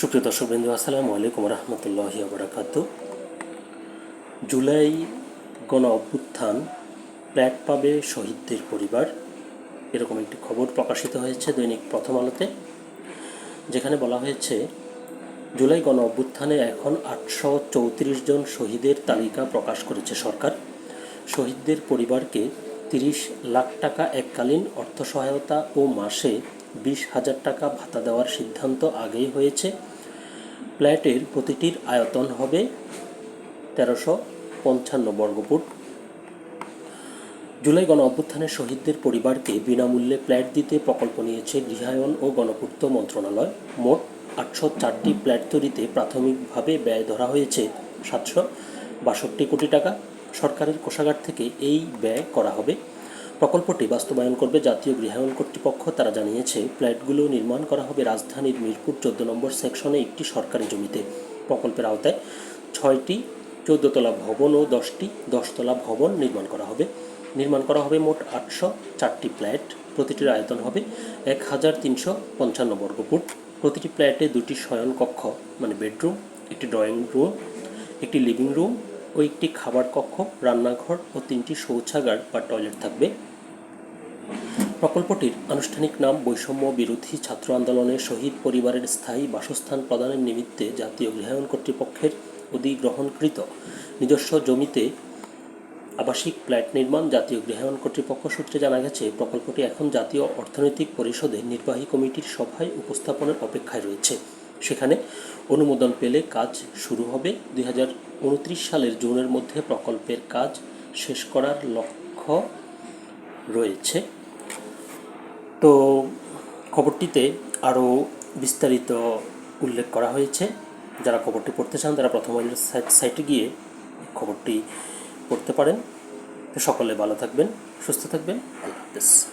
সুপ্রিয় দর্শকবৃন্দু আসসালামু আলাইকুম রহমতুল্লাহ বরাকাত জুলাই গণ অভ্যুত্থান প্ল্যাট পাবে শহীদদের পরিবার, এরকম একটি খবর প্রকাশিত হয়েছে দৈনিক প্রথম আলোতে, যেখানে বলা হয়েছে, জুলাই গণ অভ্যুত্থানে এখন আটশো চৌত্রিশ জন শহীদের তালিকা প্রকাশ করেছে সরকার। শহীদদের পরিবারকে তিরিশ লাখ টাকা এককালীন অর্থ সহায়তা ও মাসে বিশ হাজার টাকা ভাতা দেওয়ার সিদ্ধান্ত আগেই হয়েছে। ফ্ল্যাটের প্রতিটির আয়তন হবে তেরোশো পঞ্চান্ন বর্গফুট। জুলাই গণ অভ্যুত্থানের শহীদদের পরিবারকে বিনামূল্যে ফ্ল্যাট দিতে প্রকল্প নিয়েছে গৃহায়ন ও গণপূর্ত মন্ত্রণালয়। মোট আটশো চারটি ফ্ল্যাট তৈরিতে প্রাথমিকভাবে ব্যয় ধরা হয়েছে সাতশো বাষট্টি কোটি টাকা। সরকারের কোষাগার থেকে এই ব্যয় করা হবে। প্রকল্পটি বাস্তবায়ন করবে জাতীয় গৃহায়ন কর্তৃপক্ষ। তারা জানিয়েছে, ফ্ল্যাটগুলো নির্মাণ করা হবে রাজধানীর মিরপুর চোদ্দ নম্বর সেকশনে একটি সরকারি জমিতে। প্রকল্পের আওতায় ছয়টি চোদ্দতলা ভবন ও দশটি দশতলা ভবন নির্মাণ করা হবে। নির্মাণ করা হবে মোট আটশো চারটি ফ্ল্যাট। প্রতিটির আয়তন হবে এক হাজার তিনশো পঞ্চান্ন বর্গফুট প্রতিটি ফ্ল্যাটে দুটি শয়ন কক্ষ মানে বেডরুম, একটি ড্রয়িং রুম, একটি লিভিং রুম ও একটি খাবার কক্ষ, রান্নাঘর ও তিনটি শৌচাগার বা টয়লেট থাকবে। প্রকল্পটির আনুষ্ঠানিক নাম বৈষম্য বিরোধী ছাত্র আন্দোলনের শহীদ পরিবারের স্থায়ী বাসস্থান প্রদানের নিমিত্তে জাতীয় গৃহায়ন কর্তৃপক্ষের অধিগ্রহণকৃত নিজস্ব জমিতে আবাসিক ফ্ল্যাট নির্মাণ জাতীয় গৃহায়ন কর্তৃপক্ষ সূত্রে জানা গেছে, প্রকল্পটি এখন জাতীয় অর্থনৈতিক পরিষদে নির্বাহী কমিটির সভায় উপস্থাপনের অপেক্ষায় রয়েছে। সেখানে অনুমোদন পেলে কাজ শুরু হবে। দুই হাজার উনত্রিশ সালের জুনের মধ্যে প্রকল্পের কাজ শেষ করার লক্ষ্য রয়েছে। তো খবরটিতে আরও বিস্তারিত উল্লেখ করা হয়েছে। যারা খবরটি পড়তে চান, তারা প্রথম আলোর সাইট- গিয়ে খবরটি পড়তে পারেন। সকলে ভালো থাকবেন, সুস্থ থাকবেন। আল্লাহ হাফেজ।